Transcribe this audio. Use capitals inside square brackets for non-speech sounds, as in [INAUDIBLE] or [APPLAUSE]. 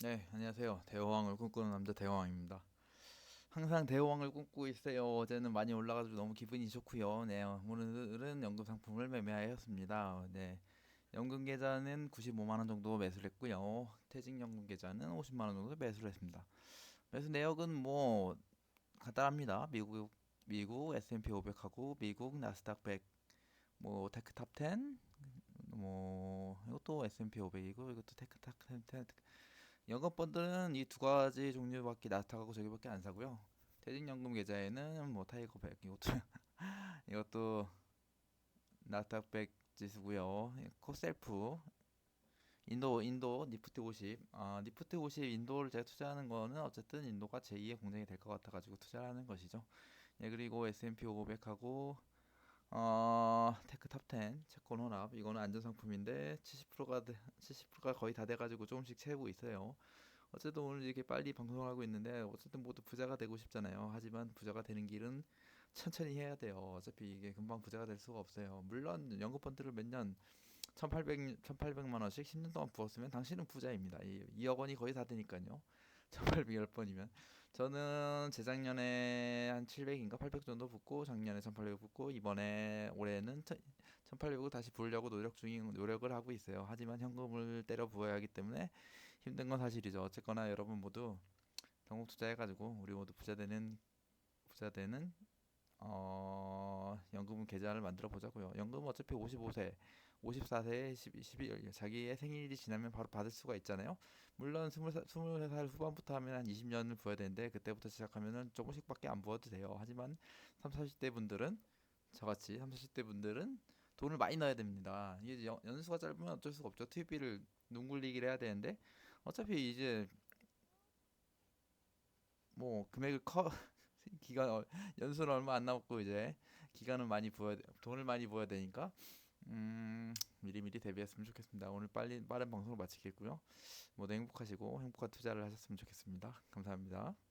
네, 안녕하세요. 대호왕을 꿈꾸는 남자 대호왕입니다. 항상 대호왕을 꿈꾸고 있어요. 어제는 많이 올라가지고 너무 기분이 좋고요. 네, 오늘은 연금 상품을 매매하였습니다. 네, 연금 계좌는 95만 원 정도 매수를 했고요. 퇴직 연금 계좌는 50만 원 정도 매수를 했습니다. 매수 내역은 뭐 간단합니다. 미국 미국 S&P 500하고 미국 나스닥 100, 뭐 테크 탑 10, 뭐 이것도 S&P 500이고 이것도 테크 탑 10, 연금 펀드는 이 두 가지 종류밖에 나스닥하고 저기밖에 안 사고요. 퇴직연금 계좌에는 뭐 타이거 100 이것도 [LAUGHS] 이것도 나스닥 100 지수고요. 코셀프 인도 인도 니프티 50. 아, 니프티 50 인도를 제가 투자하는 거는 어쨌든 인도가 제2의 공장이 될 것 같아 가지고 투자를 하는 것이죠. 예, 그리고 S&P 500하고 어, 테크 탑10 채권 혼합 이거는 안전 상품인데 70%가 70%가 거의 다 돼가지고 조금씩 채우고 있어요. 어쨌든 오늘 이렇게 빨리 방송을 하고 있는데 어쨌든 모두 부자가 되고 싶잖아요. 하지만 부자가 되는 길은 천천히 해야 돼요. 어차피 이게 금방 부자가 될 수가 없어요. 물론 연금 펀드를 몇 년 1800, 1800만 원씩 10년 동안 부었으면 당신은 부자입니다. 이 2억 원이 거의 다 되니까요. [LAUGHS] 1810번이면 저는 재작년에 한 700인가 800 정도 붓고 작년에 1800 붓고 이번에 올해는 1800을 다시 부으려고 노력 중인 노력을 하고 있어요. 하지만 현금을 때려 부어야 하기 때문에 힘든 건 사실이죠. 어쨌거나 여러분 모두 경국 투자해가지고 우리 모두 부자 되는 부자 되는 어 연금 계좌를 만들어 보자고요. 연금은 어차피 55세, 54세에 12, 12 자기의 생일이 지나면 바로 받을 수가 있잖아요. 물론 20살, 23살 후반부터 하면 한 20년을 부어야 되는데 그때부터 시작하면은 조금씩밖에 안 부어도 돼요. 하지만 3, 40대 분들은 저같이 3, 40대 분들은 돈을 많이 넣어야 됩니다. 이게 연- 연수가 짧으면 어쩔 수가 없죠. 투입비를 눈굴리기를 해야 되는데 어차피 이제 뭐 금액을 커 [LAUGHS] 기간 어, 연수는 얼마 안 남았고 이제 기간은 많이 부어야 돼- 돈을 많이 부어야 되니까 음 미리미리 대비했으면 좋겠습니다. 오늘 빨리 빠른 방송을 마치겠고요. 모두 행복하시고 행복한 투자를 하셨으면 좋겠습니다. 감사합니다.